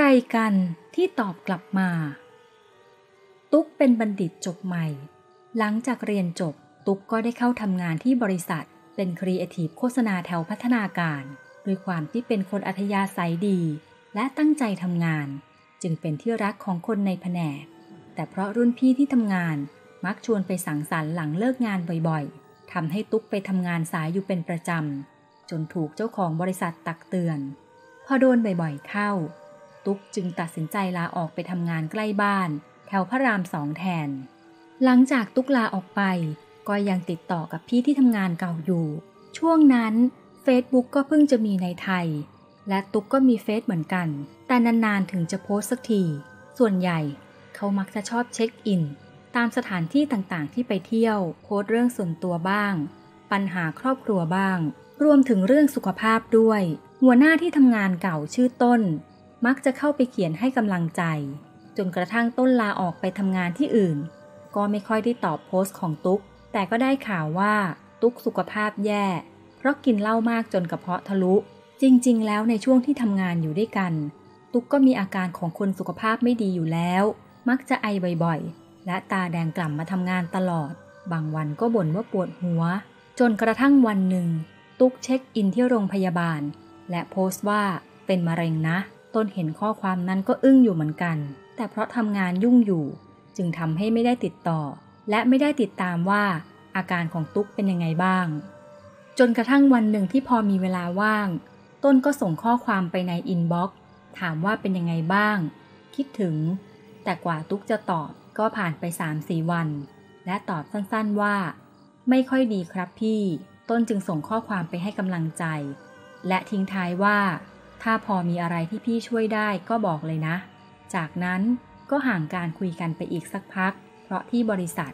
รกันที่ตอบกลับมา ตุ๊กเป็นบัณฑิตจบใหม่ หลังจากเรียนจบ ตุ๊กก็ได้เข้าทำงานที่บริษัท เป็นครีเอทีฟโฆษณาแถวพัฒนาการด้วยความที่เป็นคนอัธยาศัยดี และตั้งใจทำงาน จึงเป็นที่รักของคนในแผนก แต่เพราะรุ่นพี่ที่ทำงานมักชวนไปสังสรรค์หลังเลิกงานบ่อยๆทำให้ตุ๊กไปทำงานสายอยู่เป็นประจำจนถูกเจ้าของบริษัทตักเตือน พอโดนบ่อยๆเข้า ตุ๊กจึงตัดสินใจลาออกไปทำงานใกล้บ้าน แถวพระรามสองแทน หลังจากตุ๊กลาออกไป ก็ยังติดต่อกับพี่ที่ทำงานเก่าอยู่ ช่วงนั้น Facebook ก็เพิ่งจะมีในไทย และตุ๊กก็มีเฟซเหมือนกัน แต่นานๆถึงจะโพสสักที ส่วนใหญ่เขามักจะชอบเช็คอิน ตามสถานที่ต่างๆ ที่ไปเที่ยว โพสเรื่องส่วนตัวบ้าง ปัญหาครอบครัวบ้าง รวมถึงเรื่องสุขภาพด้วย หัวหน้าที่ทำงานเก่าชื่อต้น มักจะเข้าไปเขียนให้กำลังใจ จนกระทั่งต้นลาออกไปทำงานที่อื่น ก็ไม่ค่อยได้ตอบโพสต์ของตุ๊ก แต่ก็ได้ข่าวว่าตุ๊กสุขภาพแย่ เพราะกินเหล้ามากจนกระเพาะทะลุ จริง ๆ แล้วในช่วงที่ทำงานอยู่ด้วยกัน ตุ๊กก็มีอาการของคนสุขภาพไม่ดีอยู่แล้ว มักจะไอบ่อยๆ และตาแดงกล่ำมาทำงานตลอด บางวันก็บ่นว่าปวดหัว จนกระทั่งวันหนึ่ง ตุ๊กเช็คอินที่โรงพยาบาล และโพสต์ว่าเป็นมะเร็งนะ ต้นเห็นข้อความนั้นก็อึ้งอยู่เหมือนกัน แต่เพราะทำงานยุ่งอยู่ จึงทำให้ไม่ได้ติดต่อ และไม่ได้ติดตามว่า อาการของตุ๊กเป็นยังไงบ้าง จนกระทั่งวันหนึ่งที่พอมีเวลาว่าง ต้นก็ส่งข้อความไปในอินบ็อกซ์ถามว่าเป็นยังไงบ้าง คิดถึง แต่กว่าตุ๊กจะตอบก็ผ่านไป3าสี่วัน และตอบสั้นๆว่า ไม่ค่อยดีครับพี่ ต้นจึงส่งข้อความไปให้กำลังใจ และทิ้งท้ายว่า ถ้าพอมีอะไรที่พี่ช่วยได้ก็บอกเลยนะ จากนั้นก็ห่างการคุยกันไปอีกสักพัก เพราะที่บริษัท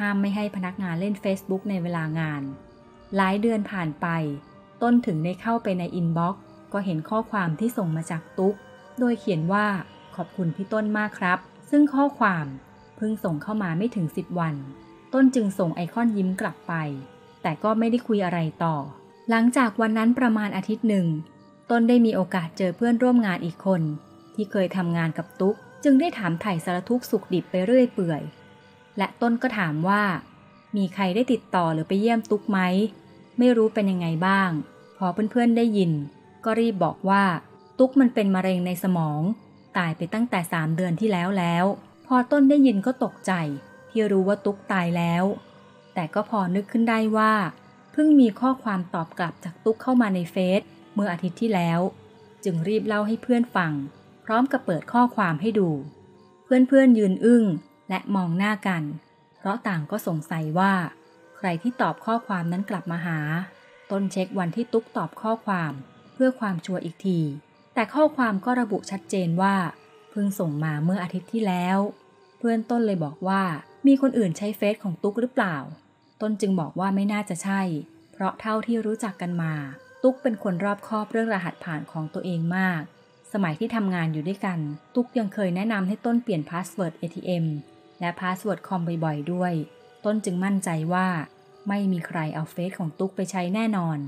ห้ามไม่ให้พนักงานเล่น Facebook ในเวลางาน หลายเดือนผ่านไป ต้นถึงได้เข้าไปในอินบ็อกซ์ก็เห็นข้อความที่ส่งมาจากตุ๊ก โดยเขียนว่าขอบคุณพี่ต้นมากครับ ซึ่งข้อความเพิ่งส่งเข้ามาไม่ถึง 10 วัน ต้นจึงส่งไอคอนยิ้มกลับไป แต่ก็ไม่ได้คุยอะไรต่อ หลังจากวันนั้นประมาณอาทิตย์หนึ่ง ต้นได้มีโอกาสเจอเพื่อนร่วมงานอีกคน ที่เคยทำงานกับตุ๊ก จึงได้ถามไถ่สารทุกสุขดิบไปเรื่อยเปื่อย และต้นก็ถามว่า มีใครได้ติดต่อหรือไปเยี่ยมตุ๊กไหม ไม่รู้เป็นยังไงบ้าง พอเพื่อนๆได้ยิน ก็รีบบอกว่า ตุ๊กมันเป็นมะเร็งในสมอง ตายไปตั้งแต่สามเดือนที่แล้วแล้ว พอต้นได้ยินก็ตกใจ ที่รู้ว่าตุ๊กตายแล้ว แต่ก็พอนึกขึ้นได้ว่า เพิ่งมีข้อความตอบกลับจากตุ๊กเข้ามาในเฟซเมื่ออาทิตย์ที่แล้ว จึงรีบเล่าให้เพื่อนฟัง พร้อมกับเปิดข้อความให้ดู เพื่อนๆยืนอึ้งและมองหน้ากัน เพราะต่างก็สงสัยว่า ใครที่ตอบข้อความนั้นกลับมาหา ต้นเช็ควันที่ตุ๊กตอบข้อความเพื่อความชัวร์อีกที แต่ข้อความก็ระบุชัดเจนว่า เพิ่งส่งมาเมื่ออาทิตย์ที่แล้ว เพื่อนต้นเลยบอกว่ามีคนอื่นใช้เฟซของตุ๊กหรือเปล่า ต้นจึงบอกว่าไม่น่าจะใช่ เพราะเท่าที่รู้จักกันมา ตุ๊กเป็นคนรอบคอบเรื่องรหัสผ่านของตัวเองมาก สมัยที่ทำงานอยู่ด้วยกัน ตุ๊กยังเคยแนะนำให้ต้นเปลี่ยนพาสเวิร์ด ATM และพาสเวิร์ดคอมบ่อยๆด้วย ต้นจึงมั่นใจว่า ไม่มีใครเอาเฟซของตุ๊กไปใช้แน่นอน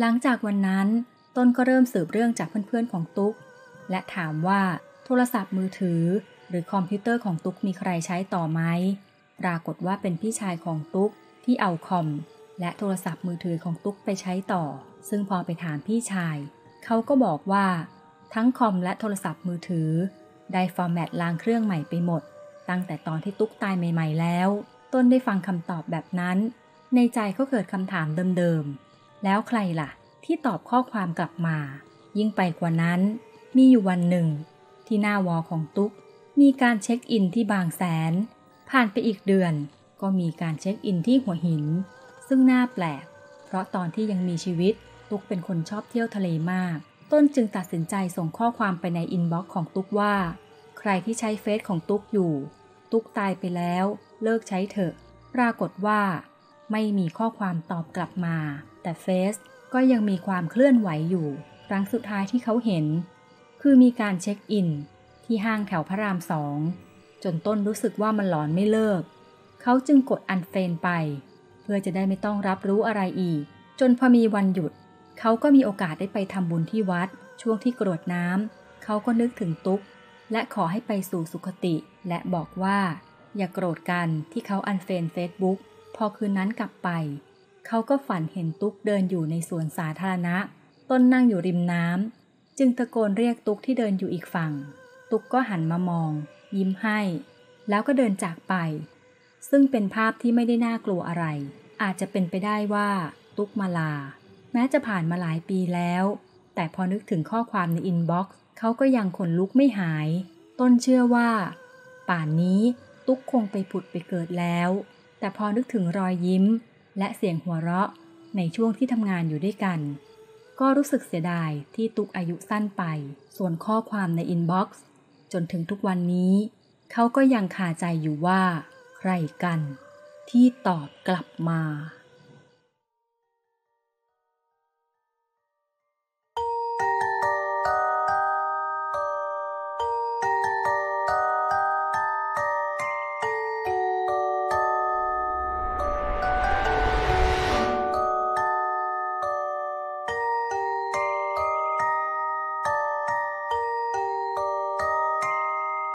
หลังจากวันนั้น ต้นก็เริ่มสืบเรื่องจากเพื่อนๆของตุ๊ก และถามว่าโทรศัพท์มือถือ หรือคอมพิวเตอร์ของตุ๊กมีใครใช้ต่อไหม ปรากฏว่าเป็นพี่ชายของตุ๊ก ที่เอาคอม และโทรศัพท์มือถือของตุ๊กไปใช้ต่อ ซึ่งพอไปถามพี่ชาย เขาก็บอกว่า ทั้งคอมและโทรศัพท์มือถือ ได้ฟอร์แมตล้างเครื่องใหม่ไปหมด ตั้งแต่ตอนที่ตุ๊กตายใหม่ ๆ แล้ว ต้นได้ฟังคำตอบแบบนั้น ในใจก็เกิดคำถามเดิมๆ แล้วใครล่ะ ที่ตอบข้อความกลับมา ยิ่งไปกว่านั้น มีอยู่วันหนึ่ง ที่หน้าวอของตุ๊กมีการเช็คอินที่บางแสน ผ่านไปอีกเดือน ก็มีการเช็คอินที่หัวหิน ซึ่งน่าแปลก เพราะตอนที่ยังมีชีวิต ตุ๊กเป็นคนชอบเที่ยวทะเลมาก ต้นจึงตัดสินใจส่งข้อความไปในอินบ็อกซ์ของตุ๊กว่า ใครที่ใช้เฟซของตุ๊กอยู่ ตุ๊กตายไปแล้ว เลิกใช้เถอะ ปรากฏว่า ไม่มีข้อความตอบกลับมา แต่เฟซก็ยังมีความเคลื่อนไหวอยู่ ครั้งสุดท้ายที่เขาเห็น คือมีการเช็คอิน ที่ห้างแถวพระรามสองจนต้นรู้สึกว่ามันหลอนไม่เลิก เขาจึงกดอันเฟนไป เพื่อจะได้ไม่ต้องรับรู้อะไรอีก จนพอมีวันหยุด เขาก็มีโอกาสได้ไปทำบุญที่วัด ช่วงที่กรวดน้ำเขาก็นึกถึงตุ๊ก และขอให้ไปสู่สุขติ และบอกว่า อย่ากโกรธกันที่เขาอันเฟนเฟซบุ๊กพอคืนนั้นกลับไป เขาก็ฝันเห็นตุ๊กเดินอยู่ในสวนสาธารณะ ต้นนั่งอยู่ริมน้ำจึงตะโกนเรียกตุ๊กที่เดินอยู่อีกฝั่ง ตุ๊กก็หันมามอง ยิ้มให้ แล้วก็เดินจากไป ซึ่งเป็นภาพที่ไม่ได้น่ากลัวอะไร อาจจะเป็นไปได้ว่า ตุ๊กมาลา แม้จะผ่านมาหลายปีแล้ว แต่พอนึกถึงข้อความในอินบ็อกซ์เขาก็ยังขนลุกไม่หาย ต้นเชื่อว่า ป่านนี้ตุ๊กคงไปผุดไปเกิดแล้ว แต่พอนึกถึงรอยยิ้ม และเสียงหัวเราะในช่วงที่ทำงานอยู่ด้วยกัน ก็รู้สึกเสียดายที่ตุ๊กอายุสั้นไป ส่วนข้อความในอินบ็อกซ์จนถึงทุกวันนี้ เขาก็ยังคาใจอยู่ว่า ใครกัน ที่ตอบกลับมา